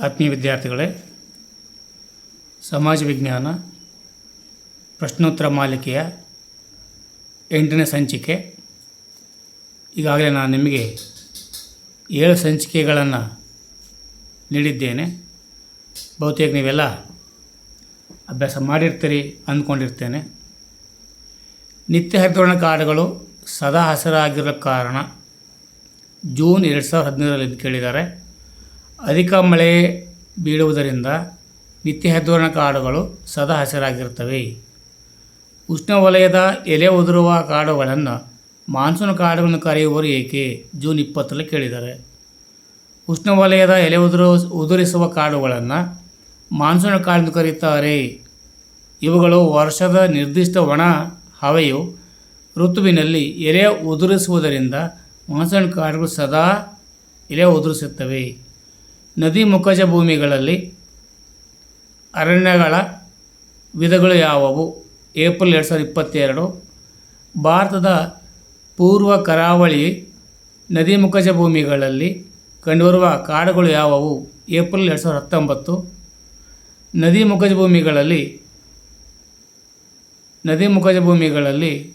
ಆತ್ಮೀಯ ವಿದ್ಯಾರ್ಥಿಗಳೇ, ಸಮಾಜ ವಿಜ್ಞಾನ, ಪ್ರಶ್ನೋತ್ತರ ಮಾಲಿಕೆಯ ಎಂಟನೇ ಸಂಚಿಕೆ. ಈಗಾಗಲೇ ನಾನು ನಿಮಗೆ ಏಳು ಸಂಚಿಕೆಗಳನ್ನು ನೀಡಿದ್ದೇನೆ. ಬಹುತೇಕ ನೀವೆಲ್ಲ ಅಭ್ಯಾಸ ಮಾಡಿರ್ತೀರಿ ಅಂದ್ಕೊಂಡಿರ್ತೇನೆ. ನಿತ್ಯ ಹರಿತವರ್ಣ ಕಾಡುಗಳು ಸದಾ ಹಸಿರಾಗಿರೋ ಕಾರಣ ಜೂನ್ ಎರಡು ಸಾವಿರದ ಹದಿನೈದರಲ್ಲಿ ಕೇಳಿದ್ದಾರೆ. ಅಧಿಕ ಮಳೆ ಬೀಳುವುದರಿಂದ ನಿತ್ಯ ಹೆದ್ದೋರಣ ಕಾಡುಗಳು ಸದಾ ಹಸಿರಾಗಿರುತ್ತವೆ. ಉಷ್ಣವಲಯದ ಎಲೆ ಉದುರುವ ಕಾಡುಗಳನ್ನು ಮಾನ್ಸೂನ್ ಕಾಡುಗಳನ್ನು ಕರೆಯುವರು ಏಕೆ? ಜೂನ್ ಇಪ್ಪತ್ತರಲ್ಲಿ ಕೇಳಿದ್ದಾರೆ. ಉಷ್ಣವಲಯದ ಎಲೆ ಉದುರು, ಉದುರಿಸುವ ಕಾಡುಗಳನ್ನು ಮಾನ್ಸೂನ್ ಕಾಡೆಂದು ಕರೆಯುತ್ತಾರೆ. ಇವುಗಳು ವರ್ಷದ ನಿರ್ದಿಷ್ಟ ಒಣ ಹವೆಯು ಋತುವಿನಲ್ಲಿ ಎಲೆ ಉದುರಿಸುವುದರಿಂದ ಮಾನ್ಸೂನ್ ಕಾಡುಗಳು ಸದಾ ಎಲೆ ಉದುರಿಸುತ್ತವೆ. ನದಿ ಮುಖಜ ಭೂಮಿಗಳಲ್ಲಿ ಅರಣ್ಯಗಳ ವಿಧಗಳು ಯಾವುವು? ಏಪ್ರಿಲ್ ಎರಡು ಸಾವಿರದ ಇಪ್ಪತ್ತೆರಡು. ಭಾರತದ ಪೂರ್ವ ಕರಾವಳಿ ನದಿ ಮುಖಜ ಭೂಮಿಗಳಲ್ಲಿ ಕಂಡುಬರುವ ಕಾಡುಗಳು ಯಾವುವು? ಏಪ್ರಿಲ್ ಎರಡು ಸಾವಿರದ ಹತ್ತೊಂಬತ್ತು. ನದಿ ಮುಖಜ ಭೂಮಿಗಳಲ್ಲಿ ನದಿ ಮುಖಜ ಭೂಮಿಗಳಲ್ಲಿ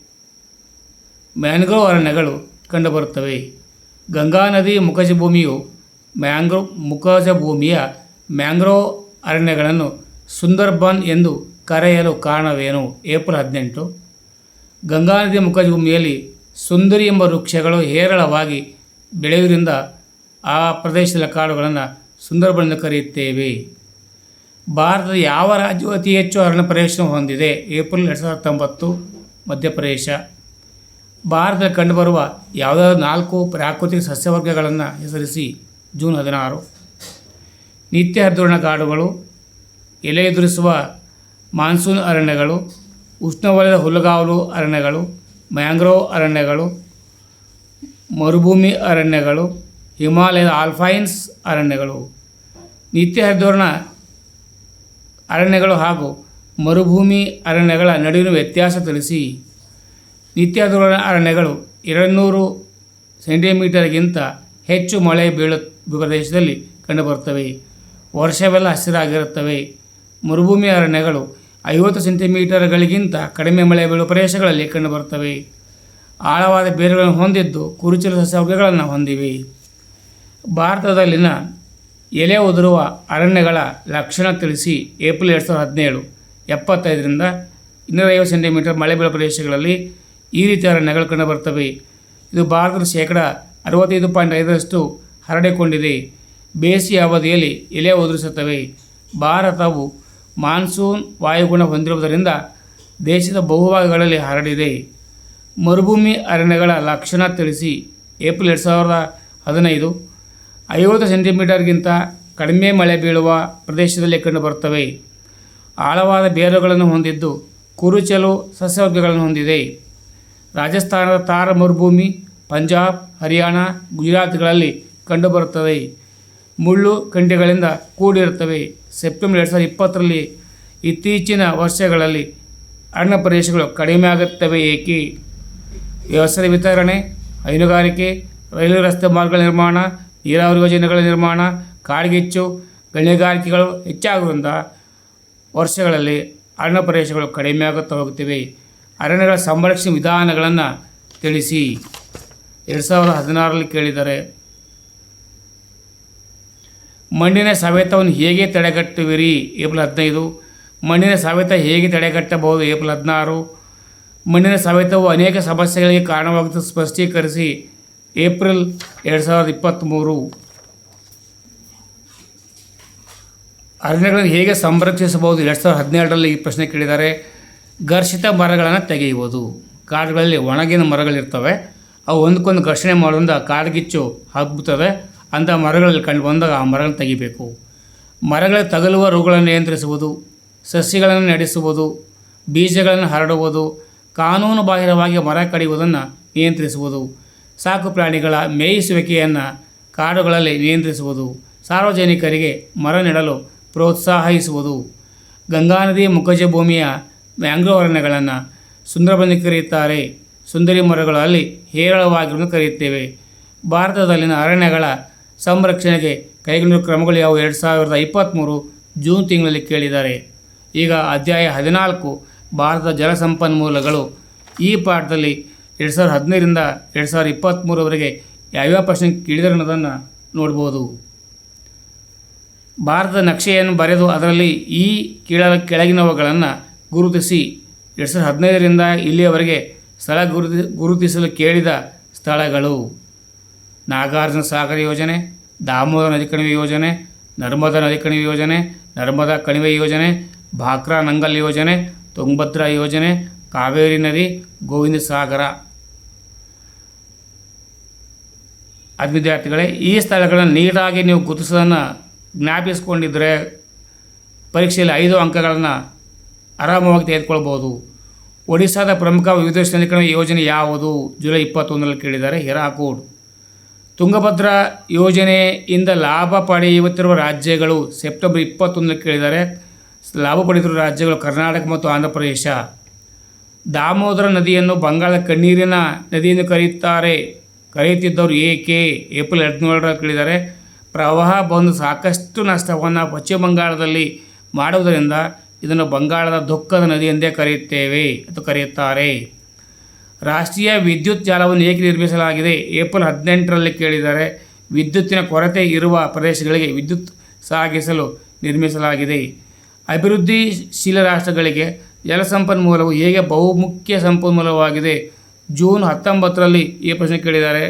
ಮ್ಯಾನ್ಗ್ರೋವ್ ಅರಣ್ಯಗಳು ಕಂಡುಬರುತ್ತವೆ. ಗಂಗಾ ನದಿ ಮುಖಜ ಭೂಮಿಯು ಮ್ಯಾಂಗ್ರೋವ್ ಮುಖಜ ಭೂಮಿಯ ಮ್ಯಾಂಗ್ರೋವ್ ಅರಣ್ಯಗಳನ್ನು ಸುಂದರ್ಬನ್ ಎಂದು ಕರೆಯಲು ಕಾರಣವೇನು? ಏಪ್ರಿಲ್ ಹದಿನೆಂಟು. ಗಂಗಾ ನದಿ ಮುಖಜ ಭೂಮಿಯಲ್ಲಿ ಸುಂದರಿ ಎಂಬ ವೃಕ್ಷಗಳು ಹೇರಳವಾಗಿ ಬೆಳೆಯುವುದರಿಂದ ಆ ಪ್ರದೇಶದ ಕಾಡುಗಳನ್ನು ಸುಂದರ್ಬನ್ ಎಂದು ಕರೆಯುತ್ತೇವೆ. ಭಾರತದ ಯಾವ ರಾಜ್ಯವು ಅತಿ ಹೆಚ್ಚು ಅರಣ್ಯ ಪ್ರದೇಶ ಹೊಂದಿದೆ? ಏಪ್ರಿಲ್ ಎರಡು ಸಾವಿರದ ಹತ್ತೊಂಬತ್ತು, ಮಧ್ಯಪ್ರದೇಶ. ಭಾರತದಲ್ಲಿ ಕಂಡುಬರುವ ಯಾವುದಾದ್ರು ನಾಲ್ಕು ಪ್ರಾಕೃತಿಕ ಸಸ್ಯವರ್ಗಗಳನ್ನು ಹೆಸರಿಸಿ. ಜೂನ್ ಹದಿನಾರು. ನಿತ್ಯ ಹರಿದ್ವರ್ಣ ಕಾಡುಗಳು, ಎಲೆ ಎದುರಿಸುವ ಮಾನ್ಸೂನ್ ಅರಣ್ಯಗಳು, ಉಷ್ಣವಲಯದ ಹುಲ್ಲುಗಾವಲು ಅರಣ್ಯಗಳು, ಮ್ಯಾಂಗ್ರೋವ್ ಅರಣ್ಯಗಳು, ಮರುಭೂಮಿ ಅರಣ್ಯಗಳು, ಹಿಮಾಲಯದ ಆಲ್ಫೈನ್ಸ್ ಅರಣ್ಯಗಳು. ನಿತ್ಯ ಹರಿದ್ವರ್ಣ ಅರಣ್ಯಗಳು ಹಾಗೂ ಮರುಭೂಮಿ ಅರಣ್ಯಗಳ ನಡುವಿನ ವ್ಯತ್ಯಾಸ ತಿಳಿಸಿ. ನಿತ್ಯ ಅರಣ್ಯಗಳು ಅರಣ್ಯಗಳು ಎರಡುನೂರು ಸೆಂಟಿಮೀಟರ್ಗಿಂತ ಹೆಚ್ಚು ಮಳೆ ಬೀಳು ಪ್ರದೇಶದಲ್ಲಿ ಕಂಡುಬರುತ್ತವೆ. ವರ್ಷವೆಲ್ಲ ಹಸಿರಾಗಿರುತ್ತವೆ. ಮರುಭೂಮಿ ಅರಣ್ಯಗಳು ಐವತ್ತು ಸೆಂಟಿಮೀಟರ್ಗಳಿಗಿಂತ ಕಡಿಮೆ ಮಳೆ ಬೀಳುವ ಪ್ರದೇಶಗಳಲ್ಲಿ ಕಂಡುಬರ್ತವೆ ಆಳವಾದ ಬೇರುಗಳನ್ನು ಹೊಂದಿದ್ದು ಕುರುಚಲು ಸಸ್ಯವರ್ಗಗಳನ್ನು ಹೊಂದಿವೆ. ಭಾರತದಲ್ಲಿನ ಎಲೆ ಉದುರುವ ಅರಣ್ಯಗಳ ಲಕ್ಷಣ ತಿಳಿಸಿ ಏಪ್ರಿಲ್ ಎರಡು ಸಾವಿರದ ಹದಿನೇಳು, ಎಪ್ಪತ್ತೈದರಿಂದ ಇನ್ನೂರೈವತ್ತು ಸೆಂಟಿಮೀಟರ್ ಮಳೆ ಬೀಳುವ ಪ್ರದೇಶಗಳಲ್ಲಿ ಈ ರೀತಿಯ ಅರಣ್ಯಗಳು ಕಂಡುಬರ್ತವೆ ಇದು ಭಾರತದ ಶೇಕಡ ಅರವತ್ತೈದು ಪಾಯಿಂಟ್ ಐದರಷ್ಟು ಹರಡಿಕೊಂಡಿದೆ. ಬೇಸಿಗೆ ಅವಧಿಯಲ್ಲಿ ಎಲೆ ಉದುರಿಸುತ್ತವೆ. ಭಾರತವು ಮಾನ್ಸೂನ್ ವಾಯುಗುಣ ಹೊಂದಿರುವುದರಿಂದ ದೇಶದ ಬಹುಭಾಗಗಳಲ್ಲಿ ಹರಡಿದೆ. ಮರುಭೂಮಿ ಅರಣ್ಯಗಳ ಲಕ್ಷಣ ತಿಳಿಸಿ. ಏಪ್ರಿಲ್ ಎರಡು ಸಾವಿರದ ಹದಿನೈದು. ಐವತ್ತು ಸೆಂಟಿಮೀಟರ್ಗಿಂತ ಕಡಿಮೆ ಮಳೆ ಬೀಳುವ ಪ್ರದೇಶದಲ್ಲಿ ಕಂಡುಬರುತ್ತವೆ. ಆಳವಾದ ಬೇರುಗಳನ್ನು ಹೊಂದಿದ್ದು ಕುರುಚಲು ಸಸ್ಯವರ್ಗಗಳನ್ನು ಹೊಂದಿದೆ. ರಾಜಸ್ಥಾನದ ತಾರ ಮರುಭೂಮಿ, ಪಂಜಾಬ್, ಹರಿಯಾಣ, ಗುಜರಾತ್ಗಳಲ್ಲಿ ಕಂಡುಬರುತ್ತವೆ. ಮುಳ್ಳು ಕಂಡಿಗಳಿಂದ ಕೂಡಿರುತ್ತವೆ. ಸೆಪ್ಟೆಂಬರ್ ಎರಡು ಸಾವಿರದ ಇಪ್ಪತ್ತರಲ್ಲಿ ಇತ್ತೀಚಿನ ವರ್ಷಗಳಲ್ಲಿ ಅರಣ್ಯ ಪ್ರದೇಶಗಳು ಕಡಿಮೆ ಆಗುತ್ತವೆ ಏಕೆ? ವ್ಯವಸಾಯ ವಿತರಣೆ, ಹೈನುಗಾರಿಕೆ, ರೈಲು ರಸ್ತೆ ಮಾರ್ಗಗಳ ನಿರ್ಮಾಣ, ನೀರಾವರಿ ಯೋಜನೆಗಳ ನಿರ್ಮಾಣ ಕಾಡ್ಗಿಚ್ಚು ಗಣಿಗಾರಿಕೆಗಳು ಹೆಚ್ಚಾಗುವುದರಿಂದ ವರ್ಷಗಳಲ್ಲಿ ಅರಣ್ಯ ಪ್ರದೇಶಗಳು ಕಡಿಮೆ ಆಗುತ್ತಾ ಹೋಗುತ್ತಿವೆ. ಅರಣ್ಯಗಳ ಸಂರಕ್ಷಣೆ ವಿಧಾನಗಳನ್ನು ತಿಳಿಸಿ. ಎರಡು ಸಾವಿರದ ಹದಿನಾರರಲ್ಲಿ ಕೇಳಿದ್ದಾರೆ ಮಣ್ಣಿನ ಸವೆತವನ್ನು ಹೇಗೆ ತಡೆಗಟ್ಟುವಿರಿ? ಏಪ್ರಿಲ್ ಹದಿನೈದು. ಮಣ್ಣಿನ ಸವೆತ ಹೇಗೆ ತಡೆಗಟ್ಟಬಹುದು? ಏಪ್ರಿಲ್ ಹದಿನಾರು. ಮಣ್ಣಿನ ಸವೆತವು ಅನೇಕ ಸಮಸ್ಯೆಗಳಿಗೆ ಕಾರಣವಾಗುತ್ತದೆ ಸ್ಪಷ್ಟೀಕರಿಸಿ ಏಪ್ರಿಲ್ ಎರಡು ಸಾವಿರದ ಇಪ್ಪತ್ತ್ಮೂರು ಅರಣ್ಯಗಳನ್ನು ಹೇಗೆ ಸಂರಕ್ಷಿಸಬಹುದು? ಎರಡು ಸಾವಿರದ ಹದಿನೇಳರಲ್ಲಿ ಈ ಪ್ರಶ್ನೆ ಕೇಳಿದ್ದಾರೆ. ಘರ್ಷಿತ ಮರಗಳನ್ನು ತೆಗೆಯುವುದು. ಕಾಡುಗಳಲ್ಲಿ ಒಣಗಿನ ಮರಗಳಿರ್ತವೆ. ಅವು ಒಂದಕ್ಕೊಂದು ಘರ್ಷಣೆ ಮಾಡೋದ್ರಿಂದ ಕಾಡ್ಗಿಚ್ಚು ಹಬ್ಬುತ್ತದೆ. ಅಂಥ ಮರಗಳಲ್ಲಿ ಕಂಡು ಬಂದಾಗ ಆ ಮರಗಳನ್ನು ತೆಗಿಬೇಕು. ಮರಗಳ ತಗಲುವ ರೋಗಗಳನ್ನು ನಿಯಂತ್ರಿಸುವುದು, ಸಸ್ಯಗಳನ್ನು ನಡೆಸುವುದು, ಬೀಜಗಳನ್ನು ಹರಡುವುದು, ಕಾನೂನು ಬಾಹಿರವಾಗಿ ಮರ ಕಡಿಯುವುದನ್ನು ನಿಯಂತ್ರಿಸುವುದು. ಸಾಕು ಪ್ರಾಣಿಗಳ ಮೇಯಿಸುವಿಕೆಯನ್ನು ಕಾಡುಗಳಲ್ಲಿ ನಿಯಂತ್ರಿಸುವುದು. ಸಾರ್ವಜನಿಕರಿಗೆ ಮರ ನೆಡಲು ಪ್ರೋತ್ಸಾಹಿಸುವುದು. ಗಂಗಾ ನದಿ ಮುಖಜ ಭೂಮಿಯ ಮ್ಯಾಂಗ್ರೋ ಅರಣ್ಯಗಳನ್ನು ಸುಂದರಬನಿ ಕರೆಯುತ್ತಾರೆ. ಸುಂದರಿ ಮರಗಳಲ್ಲಿ ಹೇರಳವಾಗಿರುವುದನ್ನು ಕರೆಯುತ್ತೇವೆ. ಭಾರತದಲ್ಲಿನ ಅರಣ್ಯಗಳ ಸಂರಕ್ಷಣೆಗೆ ಕೈಗೊಂಡಿರುವ ಕ್ರಮಗಳು ಯಾವುವು? ಎರಡು ಸಾವಿರದ ಇಪ್ಪತ್ತ್ಮೂರು ಜೂನ್ ತಿಂಗಳಲ್ಲಿ ಕೇಳಿದ್ದಾರೆ. ಈಗ ಅಧ್ಯಾಯ ಹದಿನಾಲ್ಕು, ಭಾರತದ ಜಲಸಂಪನ್ಮೂಲಗಳು. ಈ ಪಾಠದಲ್ಲಿ ಎರಡು ಸಾವಿರದ ಹದಿನೈದರಿಂದ ಎರಡು ಸಾವಿರದ ಇಪ್ಪತ್ತ್ಮೂರವರೆಗೆ ಯಾವ್ಯಾವ ಪ್ರಶ್ನೆ ಕೇಳಿದರೆ ಅನ್ನೋದನ್ನು ನೋಡ್ಬೋದು. ಭಾರತದ ನಕ್ಷೆಯನ್ನು ಬರೆದು ಅದರಲ್ಲಿ ಈ ಕೀಳ, ಕೆಳಗಿನವುಗಳನ್ನು ಗುರುತಿಸಿ ಎರಡು ಸಾವಿರದ ಹದಿನೈದರಿಂದ ಇಲ್ಲಿಯವರೆಗೆ ಸ್ಥಳ ಗುರುತಿ, ಗುರುತಿಸಲು ಕೇಳಿದ ಸ್ಥಳಗಳು. ನಾಗಾರ್ಜುನ ಸಾಗರ ಯೋಜನೆ ದಾಮೋದರ ನದಿ ಕಣಿವೆ ಯೋಜನೆ, ನರ್ಮದಾ ನದಿ ಕಣಿವೆ ಯೋಜನೆ, ನರ್ಮದಾ ಕಣಿವೆ ಯೋಜನೆ, ಭಾಕ್ರಾ ನಂಗಲ್ ಯೋಜನೆ ತುಂಗಭದ್ರಾ ಯೋಜನೆ, ಕಾವೇರಿ ನದಿ, ಗೋವಿಂದ ಸಾಗರ. ಅದು ವಿದ್ಯಾರ್ಥಿಗಳೇ, ಈ ಸ್ಥಳಗಳನ್ನು ನೀಟಾಗಿ ನೀವು ಗುರುತಿಸೋದನ್ನು ಜ್ಞಾಪಿಸ್ಕೊಂಡಿದ್ದರೆ ಪರೀಕ್ಷೆಯಲ್ಲಿ ಐದು ಅಂಕಗಳನ್ನು ಆರಾಮವಾಗಿ ತೆಗೆದುಕೊಳ್ಬೋದು ಒಡಿಶಾದ ಪ್ರಮುಖ ವಿವಿಧ ಯೋಜನೆ ಯಾವುದು? ಜುಲೈ ಇಪ್ಪತ್ತೊಂದರಲ್ಲಿ ಕೇಳಿದ್ದಾರೆ. ಹಿರಾಕೂಡ್. ತುಂಗಭದ್ರಾ ಯೋಜನೆಯಿಂದ ಲಾಭ ಪಡೆಯುತ್ತಿರುವ ರಾಜ್ಯಗಳು ಸೆಪ್ಟೆಂಬರ್ ಇಪ್ಪತ್ತೊಂದಕ್ಕೆ ಕೇಳಿದರೆ ಲಾಭ ಪಡೆಯುತ್ತಿರುವ ರಾಜ್ಯಗಳು ಕರ್ನಾಟಕ ಮತ್ತು ಆಂಧ್ರ ಪ್ರದೇಶ ದಾಮೋದರ ನದಿಯನ್ನು ಬಂಗಾಳ ಕಣ್ಣೀರಿನ ನದಿಯನ್ನು ಕರೆಯುತ್ತಾರೆ. ಕರೆಯುತ್ತಿದ್ದವರು ಏಕೆ? ಏಪ್ರಿಲ್ ಹದಿನೇಳರ ಕೇಳಿದರೆ ಪ್ರವಾಹ ಬಂದು ಸಾಕಷ್ಟು ನಷ್ಟವನ್ನು ಪಶ್ಚಿಮ ಬಂಗಾಳದಲ್ಲಿ ಮಾಡುವುದರಿಂದ ಇದನ್ನು ಬಂಗಾಳದ ದುಃಖದ ನದಿ ಎಂದೇ ಕರೆಯುತ್ತೇವೆ ಅಥವಾ ಕರೆಯುತ್ತಾರೆ. ರಾಷ್ಟ್ರೀಯ ವಿದ್ಯುತ್ ಜಾಲವನ್ನು ಏಕೆ ನಿರ್ಮಿಸಲಾಗಿದೆ? ಏಪ್ರಿಲ್ ಹದಿನೆಂಟರಲ್ಲಿ ಕೇಳಿದ್ದಾರೆ. ವಿದ್ಯುತ್ತಿನ ಕೊರತೆ ಇರುವ ಪ್ರದೇಶಗಳಿಗೆ ವಿದ್ಯುತ್ ಸಾಗಿಸಲು ನಿರ್ಮಿಸಲಾಗಿದೆ. ಅಭಿವೃದ್ಧಿಶೀಲ ರಾಷ್ಟ್ರಗಳಿಗೆ ಜಲಸಂಪನ್ಮೂಲವು ಹೇಗೆ ಬಹುಮುಖ್ಯ ಸಂಪನ್ಮೂಲವಾಗಿದೆ? ಜೂನ್ ಹತ್ತೊಂಬತ್ತರಲ್ಲಿ ಈ ಪ್ರಶ್ನೆ ಕೇಳಿದ್ದಾರೆ.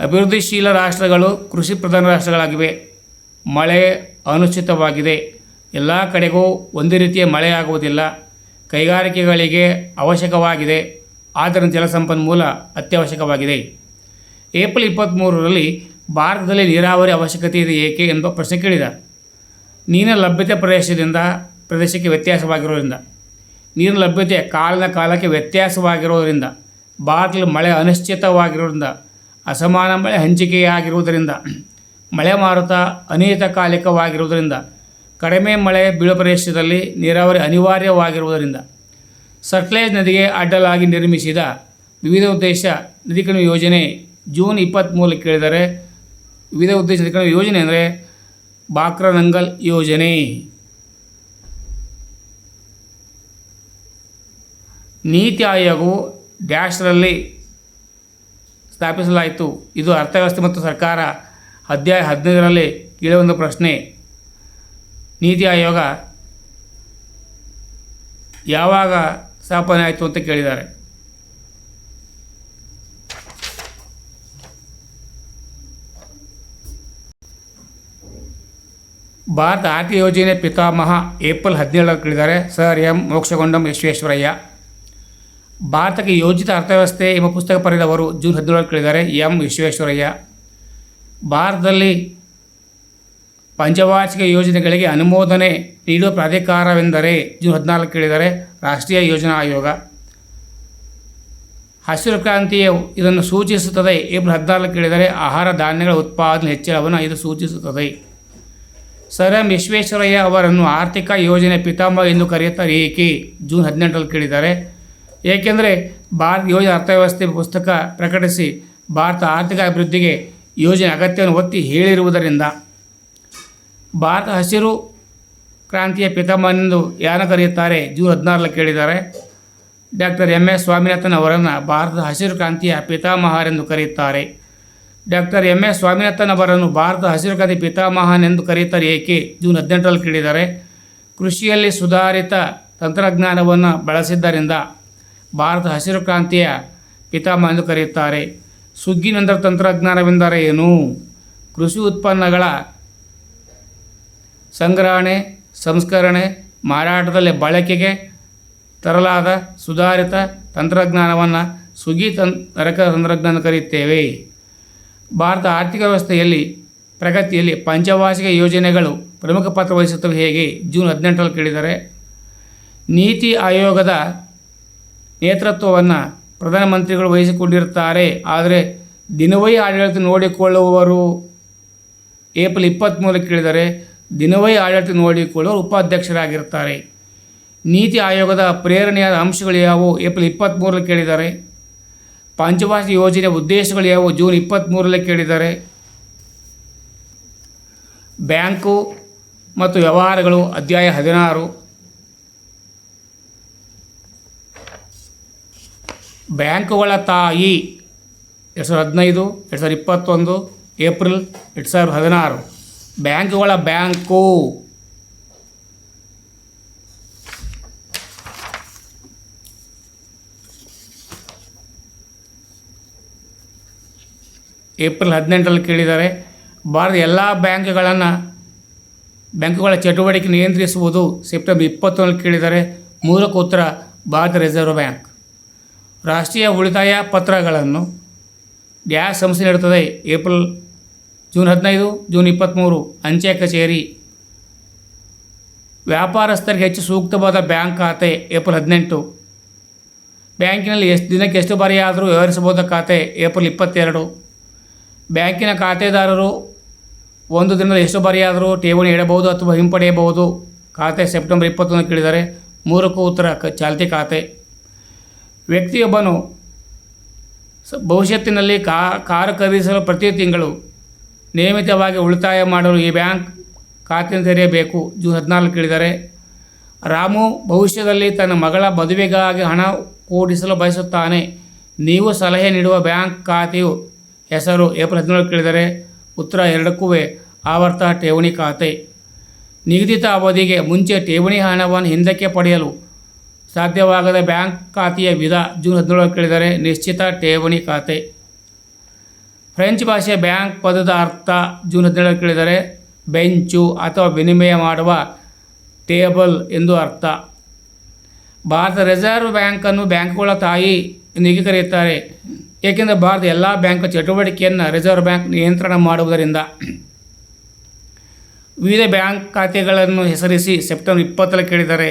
ಅಭಿವೃದ್ಧಿಶೀಲ ರಾಷ್ಟ್ರಗಳು ಕೃಷಿ ಪ್ರಧಾನ ರಾಷ್ಟ್ರಗಳಾಗಿವೆ. ಮಳೆ ಅನುಚಿತವಾಗಿದೆ. ಎಲ್ಲ ಕಡೆಗೂ ಒಂದೇ ರೀತಿಯ ಮಳೆ ಆಗುವುದಿಲ್ಲ ಕೈಗಾರಿಕೆಗಳಿಗೆ ಅವಶ್ಯಕವಾಗಿದೆ. ಆದ್ದರಿಂದ ಜಲಸಂಪನ್ಮೂಲ ಅತ್ಯವಶ್ಯಕವಾಗಿದೆ. ಏಪ್ರಿಲ್ ಇಪ್ಪತ್ತ್ಮೂರರಲ್ಲಿ ಭಾರತದಲ್ಲಿ ನೀರಾವರಿ ಅವಶ್ಯಕತೆ ಇದೆ ಏಕೆ ಎಂಬ ಪ್ರಶ್ನೆ ಕೇಳಿದ. ನೀರಿನ ಲಭ್ಯತೆ ಪ್ರದೇಶದಿಂದ ಪ್ರದೇಶಕ್ಕೆ ವ್ಯತ್ಯಾಸವಾಗಿರೋದ್ರಿಂದ. ನೀರಿನ ಲಭ್ಯತೆ ಕಾಲದ ಕಾಲಕ್ಕೆ ವ್ಯತ್ಯಾಸವಾಗಿರೋದರಿಂದ. ಭಾರತದಲ್ಲಿ ಮಳೆ ಅನಿಶ್ಚಿತವಾಗಿರೋದ್ರಿಂದ. ಅಸಮಾನ ಮಳೆ ಹಂಚಿಕೆಯಾಗಿರುವುದರಿಂದ. ಮಳೆ ಮಾರುತ ಅನಿಯತಕಾಲಿಕವಾಗಿರುವುದರಿಂದ. ಕಡಿಮೆ ಮಳೆ ಬೀಳುವ ಪ್ರದೇಶದಲ್ಲಿ ನೀರಾವರಿ ಅನಿವಾರ್ಯವಾಗಿರುವುದರಿಂದ ಸಟ್ಲೇಜ್ ನದಿಗೆ ಅಡ್ಡಲಾಗಿ ನಿರ್ಮಿಸಿದ ವಿವಿಧ ಉದ್ದೇಶ ನದಿಕಣಿವೆ ಯೋಜನೆ ಜೂನ್ ಇಪ್ಪತ್ತ್ಮೂರಕ್ಕೆ ಕೇಳಿದರೆ ವಿವಿಧ ಉದ್ದೇಶ ನದಿಕಣಿವೆ ಯೋಜನೆ ಅಂದರೆ ಬಾಕ್ರನಂಗಲ್ ಯೋಜನೆ. ನೀತಿ ಆಯೋಗವು ಡ್ಯಾಶ್ರಲ್ಲಿ ಸ್ಥಾಪಿಸಲಾಯಿತು. ಇದು ಅರ್ಥವ್ಯವಸ್ಥೆ ಮತ್ತು ಸರ್ಕಾರ ಅಧ್ಯಾಯ ಹದಿನೈದರಲ್ಲಿ ಕೇಳುವ ಪ್ರಶ್ನೆ. ನೀತಿ ಆಯೋಗ ಯಾವಾಗ ಸ್ಥಾಪನೆ ಆಯಿತು ಅಂತ ಕೇಳಿದ್ದಾರೆ. ಭಾರತ ಆರ್ಥಿಕ ಯೋಜನೆ ಪಿತಾಮಹ ಏಪ್ರಿಲ್ ಹದಿನೇಳರಲ್ಲಿ ಕೇಳಿದ್ದಾರೆ. ಸರ್ ಎಂ ಮೋಕ್ಷಗೊಂಡಂ ವಿಶ್ವೇಶ್ವರಯ್ಯ ಭಾರತಕ್ಕೆ ಯೋಜಿತ ಅರ್ಥವ್ಯವಸ್ಥೆ ಎಂಬ ಪುಸ್ತಕ ಬರೆದವರು ಜೂನ್ ಹದಿನೇಳರಲ್ಲಿ ಕೇಳಿದ್ದಾರೆ. ಎಂ ವಿಶ್ವೇಶ್ವರಯ್ಯ. ಭಾರತದಲ್ಲಿ ಪಂಚವಾರ್ಷಿಕ ಯೋಜನೆಗಳಿಗೆ ಅನುಮೋದನೆ ನೀಡುವ ಪ್ರಾಧಿಕಾರವೆಂದರೆ ಜೂನ್ ಹದಿನಾಲ್ಕು ಕೇಳಿದರೆ ರಾಷ್ಟ್ರೀಯ ಯೋಜನಾ ಆಯೋಗ. ಹಸಿರು ಕ್ರಾಂತಿಯ ಇದನ್ನು ಸೂಚಿಸುತ್ತದೆ. ಏಪ್ರಿಲ್ ಹದಿನಾಲ್ಕು ಕೇಳಿದರೆ ಆಹಾರ ಧಾನ್ಯಗಳ ಉತ್ಪಾದನೆ ಹೆಚ್ಚಳವನ್ನು ಇದು ಸೂಚಿಸುತ್ತದೆ. ಸರ್ ಎಂ ವಿಶ್ವೇಶ್ವರಯ್ಯ ಅವರನ್ನು ಆರ್ಥಿಕ ಯೋಜನೆ ಪಿತಾಮಹ ಎಂದು ಕರೆಯುತ್ತಾರೆ ಏಕೆ ಜೂನ್ ಹದಿನೆಂಟರಲ್ಲಿ ಕೇಳಿದ್ದಾರೆ ಏಕೆಂದರೆ ಭಾರತ ಯೋಜನೆ ಅರ್ಥವ್ಯವಸ್ಥೆ ಪುಸ್ತಕ ಪ್ರಕಟಿಸಿ ಭಾರತ ಆರ್ಥಿಕ ಅಭಿವೃದ್ಧಿಗೆ ಯೋಜನೆ ಅಗತ್ಯವನ್ನು ಒತ್ತಿ ಹೇಳಿರುವುದರಿಂದ ಭಾರತ ಹಸಿರು ಕ್ರಾಂತಿಯ ಪಿತಾಮಹನೆಂದು ಯಾರನ್ನು ಕರೆಯುತ್ತಾರೆ? ಜೂನ್ ಹದಿನಾರರಲ್ಲಿ ಕೇಳಿದ್ದಾರೆ. Doctor M. ಎಸ್. ಸ್ವಾಮಿನಾಥನ್ ಅವರನ್ನು ಭಾರತದ ಹಸಿರು ಕ್ರಾಂತಿಯ ಪಿತಾಮಹರೆಂದು ಕರೆಯುತ್ತಾರೆ. Doctor M. ಎಸ್. ಸ್ವಾಮಿನಾಥನ್ ಅವರನ್ನು ಭಾರತ ಹಸಿರು ಕ್ರಾಂತಿ ಪಿತಾಮಹನೆಂದು ಕರೆಯುತ್ತಾರೆ ಏಕೆ? ಜೂನ್ ಹದಿನೆಂಟರಲ್ಲಿ ಕೇಳಿದ್ದಾರೆ. ಕೃಷಿಯಲ್ಲಿ ಸುಧಾರಿತ ತಂತ್ರಜ್ಞಾನವನ್ನು ಬಳಸಿದ್ದರಿಂದ ಭಾರತ ಹಸಿರು ಕ್ರಾಂತಿಯ ಪಿತಾಮಹ ಎಂದು ಕರೆಯುತ್ತಾರೆ. ಸುಗ್ಗಿ ನಂತರ ತಂತ್ರಜ್ಞಾನವೆಂದರೆ ಏನು? ಕೃಷಿ ಉತ್ಪನ್ನಗಳ ಸಂಗ್ರಹಣೆ, ಸಂಸ್ಕರಣೆ, ಮಾರಾಟದಲ್ಲಿ ಬಳಕೆಗೆ ತರಲಾದ ಸುಧಾರಿತ ತಂತ್ರಜ್ಞಾನವನ್ನು ಸುಗಿ ತನ್ ತರಕ ತಂತ್ರಜ್ಞಾನ ಕರೆಯುತ್ತೇವೆ. ಭಾರತ ಆರ್ಥಿಕ ವ್ಯವಸ್ಥೆಯಲ್ಲಿ ಪ್ರಗತಿಯಲ್ಲಿ ಪಂಚವಾರ್ಷಿಕ ಯೋಜನೆಗಳು ಪ್ರಮುಖ ಪಾತ್ರ ವಹಿಸುತ್ತವೆ ಹೇಗೆ? ಜೂನ್ ಹದಿನೆಂಟರಲ್ಲಿ ಕೇಳಿದರೆ, ನೀತಿ ಆಯೋಗದ ನೇತೃತ್ವವನ್ನು ಪ್ರಧಾನಮಂತ್ರಿಗಳು ವಹಿಸಿಕೊಂಡಿರುತ್ತಾರೆ. ಆದರೆ ದಿನವೈ ಆಡಳಿತ ನೋಡಿಕೊಳ್ಳುವವರು ಏಪ್ರಿಲ್ ಇಪ್ಪತ್ತ್ಮೂರಕ್ಕೆ ಕೇಳಿದರೆ ದಿನವೈ ಆಡಳಿತ ನೋಡಿಕೊಳ್ಳುವ ಉಪಾಧ್ಯಕ್ಷರಾಗಿರ್ತಾರೆ. ನೀತಿ ಆಯೋಗದ ಪ್ರೇರಣೆಯಾದ ಅಂಶಗಳು ಯಾವುವು? ಏಪ್ರಿಲ್ ಇಪ್ಪತ್ತ್ಮೂರಲ್ಲಿ ಕೇಳಿದ್ದಾರೆ ಪಂಚವಾರ್ಷಿಕ ಯೋಜನೆಯ ಉದ್ದೇಶಗಳು ಯಾವುವು? ಜೂನ್ ಇಪ್ಪತ್ತ್ಮೂರರಲ್ಲಿ ಕೇಳಿದ್ದಾರೆ ಬ್ಯಾಂಕು ಮತ್ತು ವ್ಯವಹಾರಗಳು, ಅಧ್ಯಾಯ ಹದಿನಾರು. ಬ್ಯಾಂಕುಗಳ ತಾಯಿ, ಎರಡು ಸಾವಿರದ ಹದಿನೈದು, ಎರಡು ಸಾವಿರದ ಇಪ್ಪತ್ತೊಂದು, ಏಪ್ರಿಲ್ ಎರಡು ಸಾವಿರದ ಹದಿನಾರು. ಬ್ಯಾಂಕುಗಳ ಬ್ಯಾಂಕು. ಏಪ್ರಿಲ್ ಹದಿನೆಂಟರಲ್ಲಿ ಕೇಳಿದ್ದಾರೆ ಭಾರತದ ಎಲ್ಲ ಬ್ಯಾಂಕ್ಗಳನ್ನು, ಬ್ಯಾಂಕುಗಳ ಚಟುವಟಿಕೆ ನಿಯಂತ್ರಿಸುವುದು ಸೆಪ್ಟೆಂಬರ್ ಇಪ್ಪತ್ತೊಂದರಲ್ಲಿ ಕೇಳಿದ್ದಾರೆ ಮೂರಕ್ಕೆ ಉತ್ತರ ಭಾರತ ರಿಸರ್ವ್ ಬ್ಯಾಂಕ್. ರಾಷ್ಟ್ರೀಯ ಉಳಿತಾಯ ಪತ್ರಗಳನ್ನು ಡ್ಯಾಶ್ ಸಂಸ್ಥೆ ನೀಡುತ್ತದೆ ಏಪ್ರಿಲ್ ಜೂನ್ ಹದಿನೈದು, ಜೂನ್ ಇಪ್ಪತ್ತ್ಮೂರು ಅಂಚೆ ಕಚೇರಿ. ವ್ಯಾಪಾರಸ್ಥರಿಗೆ ಹೆಚ್ಚು ಸೂಕ್ತವಾದ ಬ್ಯಾಂಕ್ ಖಾತೆ, ಏಪ್ರಿಲ್ ಹದಿನೆಂಟು. ಬ್ಯಾಂಕಿನಲ್ಲಿ ಎಷ್ಟು ದಿನಕ್ಕೆ ಎಷ್ಟು ಬಾರಿ ಆದರೂ ವ್ಯವಹರಿಸಬಹುದಾದ ಖಾತೆ, ಏಪ್ರಿಲ್ ಇಪ್ಪತ್ತೆರಡು. ಬ್ಯಾಂಕಿನ ಖಾತೆದಾರರು ಒಂದು ದಿನದಲ್ಲಿ ಎಷ್ಟು ಬಾರಿಯಾದರೂ ಠೇವಣಿ ಇಡಬಹುದು ಅಥವಾ ಹಿಂಪಡೆಯಬಹುದು. ಖಾತೆ ಸೆಪ್ಟೆಂಬರ್ ಇಪ್ಪತ್ತೊಂದು ಕೇಳಿದರೆ ಮೂರಕ್ಕೂ ಉತ್ತರ, ಕ, ಚಾಲ್ತಿ ಖಾತೆ. ವ್ಯಕ್ತಿಯೊಬ್ಬನು ಭವಿಷ್ಯತ್ತಿನಲ್ಲಿ ಕಾರು ಖರೀದಿಸಲು ಪ್ರತಿ ತಿಂಗಳು ನಿಯಮಿತವಾಗಿ ಉಳಿತಾಯ ಮಾಡಲು ಈ ಬ್ಯಾಂಕ್ ಖಾತೆಯನ್ನು ತೆರೆಯಬೇಕು. ಜೂನ್ ಹದಿನಾಲ್ಕು ಹೇಳಿದರೆ ರಾಮು ಭವಿಷ್ಯದಲ್ಲಿ ತನ್ನ ಮಗಳ ಮದುವೆಗಾಗಿ ಹಣ ಕೂಡಿಸಲು ಬಯಸುತ್ತಾನೆ. ನೀವು ಸಲಹೆ ನೀಡುವ ಬ್ಯಾಂಕ್ ಖಾತೆಯು ಹೆಸರು ಏಪ್ರಿಲ್ ಹದಿನೇಳು ಕೇಳಿದರೆ ಉತ್ತರ ಎರಡಕ್ಕೂ ಆವರ್ತ ಠೇವಣಿ ಖಾತೆ. ನಿಗದಿತ ಅವಧಿಗೆ ಮುಂಚೆ ಠೇವಣಿ ಹಣವನ್ನು ಹಿಂದಕ್ಕೆ ಪಡೆಯಲು ಸಾಧ್ಯವಾಗದ ಬ್ಯಾಂಕ್ ಖಾತೆಯ ವಿಧ ಜೂನ್ ಹದಿನೇಳು ಕೇಳಿದರೆ ನಿಶ್ಚಿತ ಠೇವಣಿ ಖಾತೆ. ಫ್ರೆಂಚ್ ಭಾಷೆಯ ಬ್ಯಾಂಕ್ ಪದದ ಅರ್ಥ ಜೂನ್ ಹದಿನೇಳು ಕೇಳಿದರೆ ಬೆಂಚು ಅಥವಾ ವಿನಿಮಯ ಮಾಡುವ ಟೇಬಲ್ ಎಂದು ಅರ್ಥ. ಭಾರತ ರಿಸರ್ವ್ ಬ್ಯಾಂಕನ್ನು ಬ್ಯಾಂಕ್ಗಳ ತಾಯಿ ಹೀಗೆ ಕರೆಯುತ್ತಾರೆ. ಏಕೆಂದರೆ ಭಾರತ ಎಲ್ಲ ಬ್ಯಾಂಕ್ ಚಟುವಟಿಕೆಯನ್ನು ರಿಸರ್ವ್ ಬ್ಯಾಂಕ್ ನಿಯಂತ್ರಣ ಮಾಡುವುದರಿಂದ. ವಿವಿಧ ಬ್ಯಾಂಕ್ ಖಾತೆಗಳನ್ನು ಹೆಸರಿಸಿ ಸೆಪ್ಟೆಂಬರ್ ಇಪ್ಪತ್ತರಲ್ಲಿ ಕೇಳಿದರೆ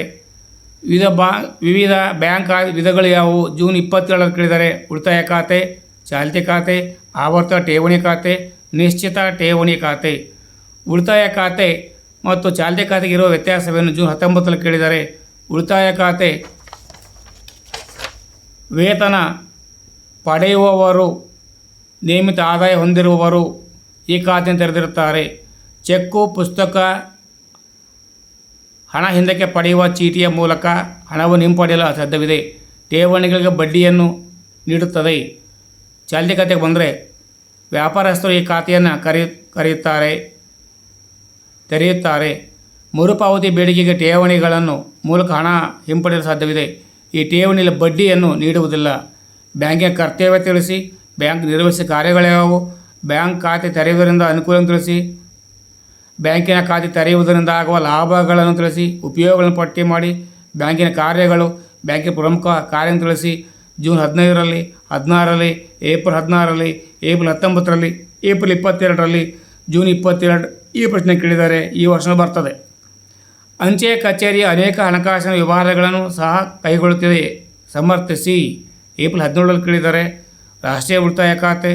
ವಿವಿಧ ಬಾ, ವಿವಿಧ ಬ್ಯಾಂಕ್ ವಿಧಗಳು ಯಾವುವು? ಜೂನ್ ಇಪ್ಪತ್ತೇಳರಲ್ಲಿ ಕೇಳಿದರೆ ಉಳಿತಾಯ ಖಾತೆ ಚಾಲ್ತಿ ಖಾತೆ, ಆವರ್ತ ಠೇವಣಿ ಖಾತೆ, ನಿಶ್ಚಿತ ಠೇವಣಿ ಖಾತೆ, ಉಳಿತಾಯ ಖಾತೆ ಮತ್ತು ಚಾಲ್ತಿ ಖಾತೆಗೆ ಇರುವ ವ್ಯತ್ಯಾಸವನ್ನು ಜೂನ್ ಹತ್ತೊಂಬತ್ತರಲ್ಲಿ ಕೇಳಿದರೆ ಉಳಿತಾಯ ಖಾತೆ ವೇತನ ಪಡೆಯುವವರು, ನಿಯಮಿತ ಆದಾಯ ಹೊಂದಿರುವವರು ಈ ಖಾತೆಯನ್ನು ತೆರೆದಿರುತ್ತಾರೆ. ಚೆಕ್ಕು, ಪುಸ್ತಕ, ಹಣ ಹಿಂದಕ್ಕೆ ಪಡೆಯುವ ಚೀಟಿಯ ಮೂಲಕ ಹಣವನ್ನು ಹಿಂಪಡೆಯಲು ಸಾಧ್ಯವಿದೆ ಠೇವಣಿಗಳಿಗೆ ಬಡ್ಡಿಯನ್ನು ನೀಡುತ್ತದೆ. ಚಾಲ್ತಿ ಖಾತೆಗೆ ಬಂದರೆ ವ್ಯಾಪಾರಸ್ಥರು ಈ ಖಾತೆಯನ್ನು ಕರೆಯು, ಕರೆಯುತ್ತಾರೆ, ತೆರೆಯುತ್ತಾರೆ. ಮರುಪಾವತಿ ಬೇಡಿಕೆಗೆ ಠೇವಣಿಗಳನ್ನು ಮೂಲಕ ಹಣ ಹಿಂಪಡೆಯಲು ಸಾಧ್ಯವಿದೆ. ಈ ಠೇವಣಿಯಲ್ಲಿ ಬಡ್ಡಿಯನ್ನು ನೀಡುವುದಿಲ್ಲ. ಬ್ಯಾಂಕಿನ ಕರ್ತವ್ಯ ತಿಳಿಸಿ, ಬ್ಯಾಂಕ್ ನಿರ್ವಹಿಸಿದ ಕಾರ್ಯಗಳ್ಯಾವು ಬ್ಯಾಂಕ್ ಖಾತೆ ತೆರೆಯುವುದರಿಂದ ಅನುಕೂಲವನ್ನು ತಿಳಿಸಿ, ಬ್ಯಾಂಕಿನ ಖಾತೆ ತೆರೆಯುವುದರಿಂದ ಆಗುವ ಲಾಭಗಳನ್ನು ತಿಳಿಸಿ, ಉಪಯೋಗಗಳನ್ನು ಪಟ್ಟಿ ಮಾಡಿ ಬ್ಯಾಂಕಿನ ಕಾರ್ಯಗಳು, ಬ್ಯಾಂಕಿನ ಪ್ರಮುಖ ಕಾರ್ಯವನ್ನು ತಿಳಿಸಿ, ಜೂನ್ ಹದಿನೈದರಲ್ಲಿ, ಹದಿನಾರರಲ್ಲಿ ಏಪ್ರಿಲ್ ಹದಿನಾರರಲ್ಲಿ, ಏಪ್ರಿಲ್ ಹತ್ತೊಂಬತ್ತರಲ್ಲಿ, ಏಪ್ರಿಲ್ ಇಪ್ಪತ್ತೆರಡರಲ್ಲಿ, ಜೂನ್ ಇಪ್ಪತ್ತೆರಡು ಈ ಪ್ರಶ್ನೆ ಕೇಳಿದ್ದಾರೆ ಈ ವರ್ಷ ಬರ್ತದೆ. ಅಂಚೆ ಕಚೇರಿಯ ಅನೇಕ ಹಣಕಾಸಿನ ವ್ಯವಹಾರಗಳನ್ನು ಸಹ ಕೈಗೊಳ್ಳುತ್ತಿದೆ ಸಮರ್ಥಿಸಿ. ಏಪ್ರಿಲ್ ಹದಿನೇಳರಲ್ಲಿ ಕೇಳಿದ್ದಾರೆ ರಾಷ್ಟ್ರೀಯ ಉಳಿತಾಯ ಖಾತೆ,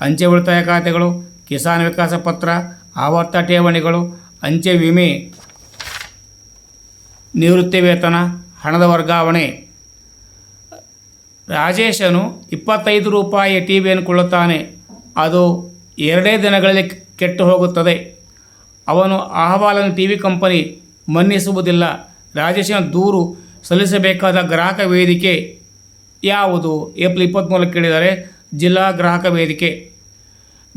ಅಂಚೆ ಉಳಿತಾಯ ಖಾತೆಗಳು, ಕಿಸಾನ್ ವಿಕಾಸ ಪತ್ರ, ಆವರ್ತ ಠೇವಣಿಗಳು, ಅಂಚೆ ವಿಮೆ, ನಿವೃತ್ತಿ ವೇತನ, ಹಣದ ವರ್ಗಾವಣೆ. ರಾಜೇಶನು ಇಪ್ಪತ್ತೈದು ರೂಪಾಯಿ ಟಿ ವಿಯನ್ನು ಕೊಳ್ಳುತ್ತಾನೆ. ಅದು ಎರಡೇ ದಿನಗಳಲ್ಲಿ ಕೆಟ್ಟು ಹೋಗುತ್ತದೆ. ಅವನು ಅಹವಾಲನ್ನು ಟಿ ವಿ ಕಂಪನಿ ಮನ್ನಿಸುವುದಿಲ್ಲ. ರಾಜೇಶನ ದೂರು ಸಲ್ಲಿಸಬೇಕಾದ ಗ್ರಾಹಕ ವೇದಿಕೆ ಯಾವುದು ಏಪ್ರಿಲ್ ಇಪ್ಪತ್ತ್ಮೂರಕ್ಕೆ ಕೇಳಿದರೆ ಜಿಲ್ಲಾ ಗ್ರಾಹಕ ವೇದಿಕೆ.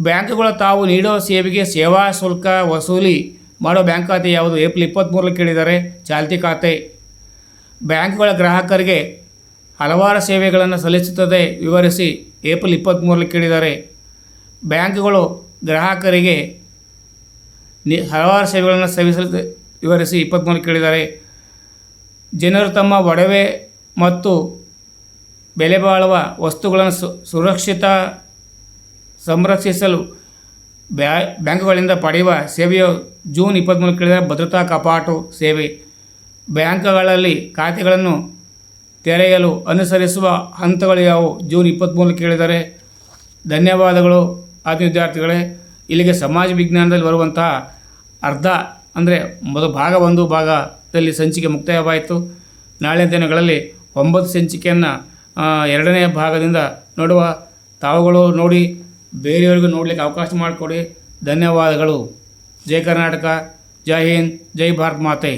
ಬ್ಯಾಂಕ್ಗಳು ತಾವು ನೀಡುವ ಸೇವೆಗೆ ಸೇವಾ ಶುಲ್ಕ ವಸೂಲಿ ಮಾಡೋ ಬ್ಯಾಂಕ್ ಖಾತೆ ಯಾವುದು ಏಪ್ರಿಲ್ ಇಪ್ಪತ್ತ್ಮೂರಕ್ಕೆ ಕೇಳಿದರೆ ಚಾಲ್ತಿ ಖಾತೆ. ಬ್ಯಾಂಕ್ಗಳ ಗ್ರಾಹಕರಿಗೆ ಹಲವಾರು ಸೇವೆಗಳನ್ನು ಸಲ್ಲಿಸುತ್ತದೆ. ವಿವರಿಸಿ, ಏಪ್ರಿಲ್ ಇಪ್ಪತ್ತ್ಮೂರರಲ್ಲಿ ಕೇಳಿದ್ದಾರೆ. ಬ್ಯಾಂಕ್ಗಳು ಗ್ರಾಹಕರಿಗೆ ನಿ, ಹಲವಾರು ಸೇವೆಗಳನ್ನು ಸೇವಿಸಲು ವಿವರಿಸಿ ಇಪ್ಪತ್ತ್ಮೂರು ಕೇಳಿದ್ದಾರೆ. ಜನರು ತಮ್ಮ ಒಡವೆ ಮತ್ತು ಬೆಲೆ ಬಾಳುವ ವಸ್ತುಗಳನ್ನು ಸು, ಸುರಕ್ಷಿತ ಸಂರಕ್ಷಿಸಲು ಬ್ಯಾ, ಬ್ಯಾಂಕ್ಗಳಿಂದ ಪಡೆಯುವ ಸೇವೆಯು ಜೂನ್ ಇಪ್ಪತ್ತ್ಮೂರು ಕೇಳಿದರೆ ಭದ್ರತಾ ಕಪಾಟು ಸೇವೆ. ಬ್ಯಾಂಕ್ಗಳಲ್ಲಿ ಖಾತೆಗಳನ್ನು ತೆರೆಯಲು ಅನುಸರಿಸುವ ಹಂತಗಳು ಯಾವುವು? ಜೂನ್ ಇಪ್ಪತ್ತ್ಮೂರು ಕೇಳಿದರೆ ಧನ್ಯವಾದಗಳು. ಆತ್ಮ ವಿದ್ಯಾರ್ಥಿಗಳೇ, ಇಲ್ಲಿಗೆ ಸಮಾಜ ವಿಜ್ಞಾನದಲ್ಲಿ ಬರುವಂತಹ ಅರ್ಧ ಅಂದರೆ ಮೊದಲು ಭಾಗ ಒಂದು ಭಾಗದಲ್ಲಿ ಸಂಚಿಕೆ ಮುಕ್ತಾಯವಾಯಿತು. ನಾಳೆ ದಿನಗಳಲ್ಲಿ ಒಂಬತ್ತು ಸಂಚಿಕೆಯನ್ನು ಎರಡನೇ ಭಾಗದಿಂದ ನೋಡುವ ತಾವುಗಳು ನೋಡಿ, ಬೇರೆಯವರಿಗೂ ನೋಡಲಿಕ್ಕೆ ಅವಕಾಶ ಮಾಡಿಕೊಡಿ. ಧನ್ಯವಾದಗಳು. ಜೈ ಕರ್ನಾಟಕ, ಜೈ ಹಿಂದ್, ಜೈ ಭಾರತ್ ಮಾತೆ.